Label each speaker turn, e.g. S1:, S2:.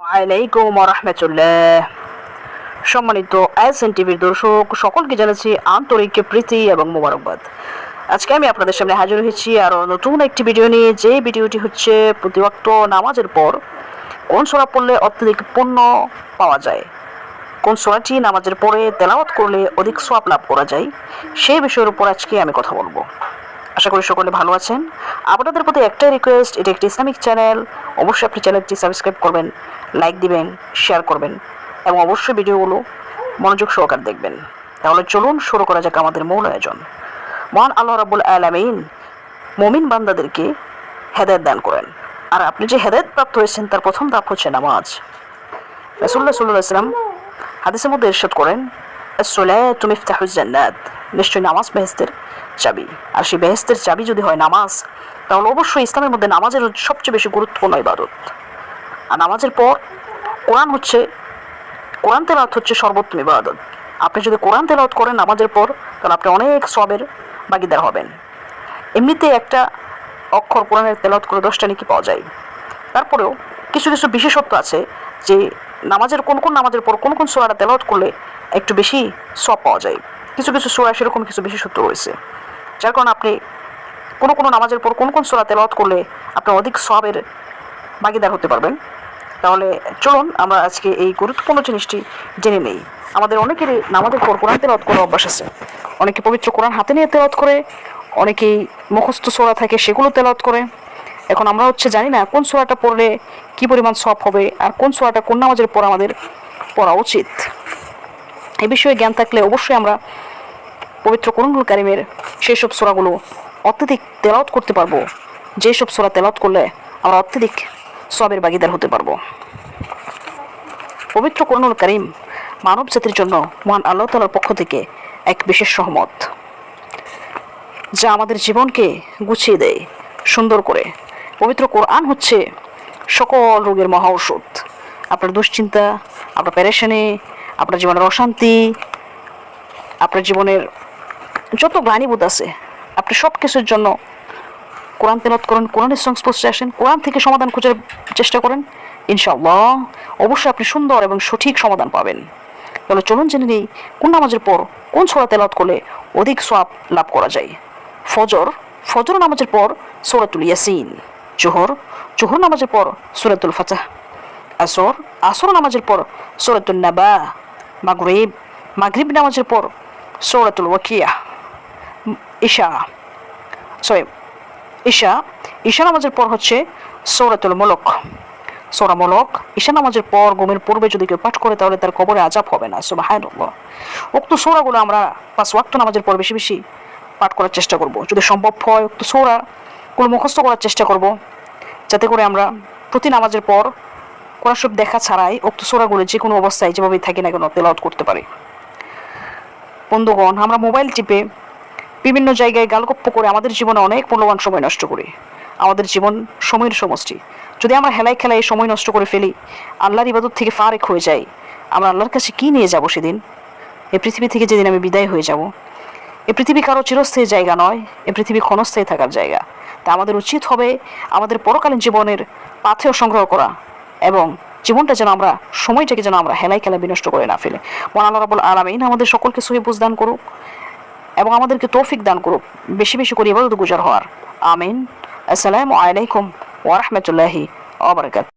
S1: আলাইকুম রহমতুল্লাহ সম্মানিত S N টিভির দর্শক, সকলকে জানাচ্ছি আন্তরিক প্রীতি এবং মোবারকবাদ। আজকে আমি আপনাদের সামনে হাজির হয়েছি আরও নতুন একটি ভিডিও নিয়ে। যে ভিডিওটি হচ্ছে প্রতিবক্ত নামাজের পর কোন সোরা পড়লে অত্যধিক পুণ্য পাওয়া যায়? কোন সোরাটি নামাজের পরে তেলাওয়াত করলে অধিক সোয়াব লাভ করা যায়? সেই বিষয়ের উপর আজকে আমি কথা বলব। আশা করি সকলে ভালো আছেন। আপনাদের প্রতি একটাই রিকোয়েস্ট এটা একটি ইসলামিক চ্যানেল অবশ্যই আপনি চ্যানেলটি সাবস্ক্রাইব করবেন লাইক দিবেন শেয়ার করবেন এবং অবশ্যই ভিডিওগুলো মনোযোগ সহকার দেখবেন। তাহলে চলুন শুরু করা যাক আমাদের মূল আয়োজন। মহান আল্লাহ রাবুল আলামিন মমিন বান্দাদেরকে হেদায়ত দান করেন। আর আপনি যে হেদায়ত প্রাপ্ত হয়েছেন, তার প্রথম ধাপ হচ্ছে নামাজ। রাসুল্লাহ সাল্লাহ ইসলাম হাদিসের মধ্যে ইরশাদ করেন তুমি জান্নাত। নিশ্চয়ই নামাজ বেহেস্তের চাবি। আর সেই বেহেস্তের চাবি যদি হয় নামাজ, তাহলে অবশ্যই ইসলামের মধ্যে নামাজের সবচেয়ে বেশি গুরুত্বপূর্ণ ইবাদত। আর নামাজের পর কোরআন হচ্ছে, কোরআন তেলাওয়াত হচ্ছে সর্বোত্তম ইবাদত। আপনি যদি কোরআন তেলাওয়াত করেন নামাজের পর, তাহলে আপনি অনেক সবের বাগিদার হবেন। এমনিতে একটা অক্ষর কোরআনের তেলাওয়াত করে দশটা নাকি পাওয়া যায়। তারপরেও কিছু কিছু বিশেষত্ব আছে যে নামাজের কোন কোন নামাজের পর কোন কোন সোরাটা তেলাওয়াত করলে একটু বেশি সব পাওয়া যায়। কিছু কিছু সোয়া সেরকম কিছু বিশেষত্ব রয়েছে। যার কারণে আপনি কোনো কোনো নামাজের পর কোন কোন সোরা তেলাওয়াত করলে আপনি অধিক সবের ভাগিদার হতে পারবেন। তাহলে চলুন আমরা আজকে এই গুরুত্বপূর্ণ জিনিসটি জেনে নেই। আমাদের অনেকেরই নামাজের পর কোরআন তেলাওয়াত করার অভ্যাস আছে। অনেকে পবিত্র কোরআন হাতে নিয়ে তেলাওয়াত করে, অনেকেই মুখস্থ সোরা থাকে সেগুলো তেলাওয়াত করে। এখন আমরা হচ্ছে জানি না কোন সোরাটা পড়লে কি পরিমাণ সব হবে আর কোন সোরাটা কোন নামাজের পর আমাদের পড়া উচিত। এ বিষয়ে জ্ঞান থাকলে অবশ্যই আমরা পবিত্র করুণগুল কারিমের সেই সব সোরাগুলো অত্যধিক তেলাওয়াত করতে পারব। যেসব সোরা তেলাওয়াত করলে আমরা অত্যধিক সবের বাগিদার হতে পারব। পবিত্র করুণুল করিম মানব জাতির জন্য মহান আল্লাহ তালার পক্ষ থেকে এক বিশেষ সহমত, যা আমাদের জীবনকে গুছিয়ে দেয়, সুন্দর করে। পবিত্র কোরআন হচ্ছে সকল রোগের মহা ঔষধ। আপনার দুশ্চিন্তা, আপনার প্যারেশানি আপনার জীবনের অশান্তি, আপনার জীবনের যত গ্লানিবোধ আছে, আপনি সব কিছুর জন্য কোরআন তেলত করেন, কোরআনের সংস্পর্শে আসেন, কোরআন থেকে সমাধান খোঁজার চেষ্টা করেন, ইনশাআল্লাহ অবশ্যই আপনি সুন্দর এবং সঠিক সমাধান পাবেন। তাহলে চলুন জেনে নিই, কোন নামাজের পর কোন সোরা তেলাত করলে অধিক সোয়াব লাভ করা যায়? ফজর ফজর নামাজের পর সোরাতুল ইয়াসিন, জোহর জোহর নামাজের পর সুরাতুল ফাতাহ, আসর আসর নামাজের পর সোরাতুল নাবা, মাগরিব মাগরিব নামাজের পর সৌরাতুল ওয়াকিয়া। ঈশা। সরি, ঈশা। ঈশা নামাজের পর হচ্ছে সৌরাতুল মলক। সৌরা ঈশা নামাজের পর ঘুমের পূর্বে যদি কেউ পাঠ করে তাহলে তার কবরে আজাব হবে না সুবাহান উক্ত সৌরাগুলো আমরা পাঁচ ওয়াক্ত নামাজের পর বেশি বেশি পাঠ করার চেষ্টা করব। যদি সম্ভব হয় উক্ত সৌরাগুলো মুখস্থ করার চেষ্টা করব, যাতে করে আমরা প্রতি নামাজের পর কোরআন সব দেখা ছাড়াই উক্ত সৌরাগুলো যে কোনো অবস্থায় যেভাবেই থাকি না কেন তেলাওয়াত করতে পারি। বন্ধুগণ, আমরা মোবাইল টিপে বিভিন্ন জায়গায় গালগপ্প করে আমাদের জীবনে অনেক মূল্যবান সময় নষ্ট করি। আমাদের জীবন সময়ের সমষ্টি। যদি আমরা হেলায় খেলায় সময় নষ্ট করে ফেলি, আল্লাহর ইবাদত থেকে ফারেক হয়ে যাই, আমরা আল্লাহর কাছে কি নিয়ে যাব সেদিন? এ পৃথিবী থেকে যেদিন আমি বিদায় হয়ে যাব। এ পৃথিবী কারও চিরস্থায়ী জায়গা নয়, এ পৃথিবী ক্ষণস্থায়ী থাকার জায়গা। তা আমাদের উচিত হবে আমাদের পরকালীন জীবনের পাথেও সংগ্রহ করা এবং জীবনটা যেন আমরা, সময়টাকে যেন আমরা হেলাই খেলা বিনষ্ট করে না ফেলে। মন আল্লাহ রাবুল আলমিন আমাদের সকলকে সহি বুঝ দান করুক। এবং আমাদেরকে তৌফিক দান করুক। বেশি বেশি করে ইবাদত গুজার হওয়ার। আমিন। আসসালামু আলাইকুম ওরহমতুল্লাহি ওবরাকাত